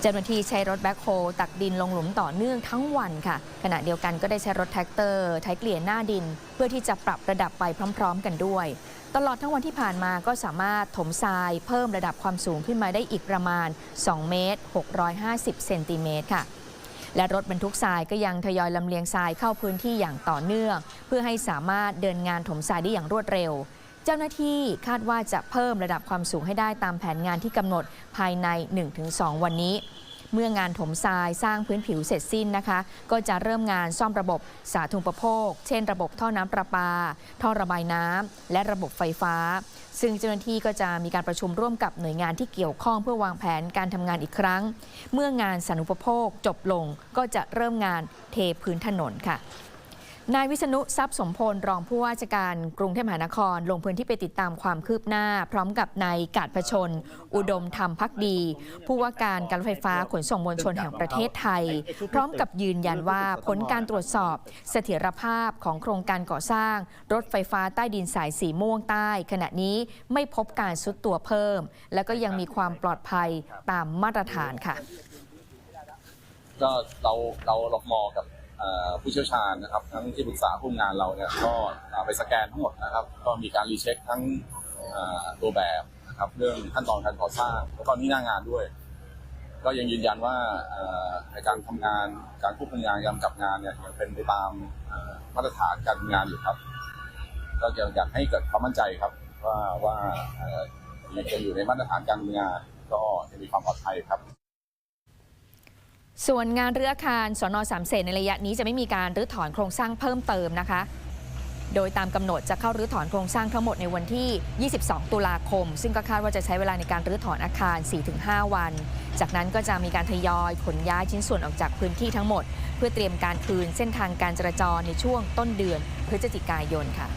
เจ้าหน้าที่ใช้รถแบ็คโฮตักดินลงหลุมต่อเนื่องทั้งวันค่ะ ขณะเดียวกันก็ได้ใช้รถแท็กเตอร์ไถเกลี่ยหน้าดิน เพื่อที่จะปรับระดับไปพร้อม ๆ กันด้วย ตลอดทั้งวันที่ผ่านมาก็สามารถถมทรายเพิ่มระดับความสูงขึ้นมาได้อีกประมาณ 2 เมตร 650 เซนติเมตรค่ะและรถบรรทุกทรายก็ยังทยอยลำเลียงทรายเข้าพื้นที่อย่างต่อเนื่อง เพื่อให้สามารถเดินงานถมทรายได้อย่างรวดเร็ว เจ้าหน้าที่คาดว่าจะเพิ่มระดับความสูงให้ได้ตามแผนงานที่กำหนดภายใน 1-2 วันนี้ เมื่องานถมทรายสร้างพื้นผิวเสร็จสิ้นนะคะ ก็จะเริ่มงานซ่อมระบบสาธารณูปโภค เช่น ระบบท่อน้ำประปา ท่อระบายน้ำและระบบไฟฟ้า ซึ่งเจ้าหน้าที่ก็จะมีการประชุมร่วมกับหน่วยงานที่เกี่ยวข้องเพื่อวางแผนการทำงานอีกครั้ง เมื่องานสาธารณูปโภคจบลงก็จะเริ่มงานเทพื้นถนนค่ะ นายวิษณุทรัพย์สมพลรองผู้ว่าราชการกรุงเทพมหานคร ลงพื้นที่ไปติดตามความคืบหน้า พร้อมกับนายกาดพชน อุดมธรรมพักดี ผู้ว่าการการรถไฟฟ้าขนส่งมวลชนแห่งประเทศไทย พร้อมกับยืนยันว่าผลการตรวจสอบเสถียรภาพของโครงการก่อสร้าง รถไฟฟ้าใต้ดินสายสีม่วงใต้ ขณะนี้ไม่พบการซุดตัวเพิ่ม และก็ยังมีความปลอดภัยตามมาตรฐานค่ะ ก็เราเราหลอกมอกับ ผู้เชี่ยวชาญนะครับทั้งที่ปรึกษาผู้งานเราเนี่ยก็ไปสแกนทั้งหมดนะครับ ก็มีการรีเช็คทั้งตัวแบบนะครับเรื่องขั้นตอนการก่อสร้างแล้วก็นี่หน้างานด้วย ก็ยังยืนยันว่าในการทำงานการควบคุมงานการกำกับงานเนี่ยยังเป็นไปตามมาตรฐานการทำงานอยู่ครับ ก็อยากให้เกิดความมั่นใจครับ ว่าว่ายังจะอยู่ในมาตรฐานการทำงานก็จะมีความปลอดภัยครับ ส่วนงานเรืออาคารสนอสามเสนในระยะนี้จะไม่มีการรื้อถอนโครงสร้างเพิ่มเติมนะคะ โดยตามกำหนดจะเข้ารื้อถอนโครงสร้างทั้งหมดในวันที่ 22 ตุลาคม ซึ่งก็คาดว่าจะใช้เวลาในการรื้อถอนอาคาร 4-5 วัน จากนั้นก็จะมีการทยอยขนย้ายชิ้นส่วนออกจากพื้นที่ทั้งหมด เพื่อเตรียมการคืนเส้นทางการจราจรในช่วงต้นเดือนพฤศจิกายนค่ะ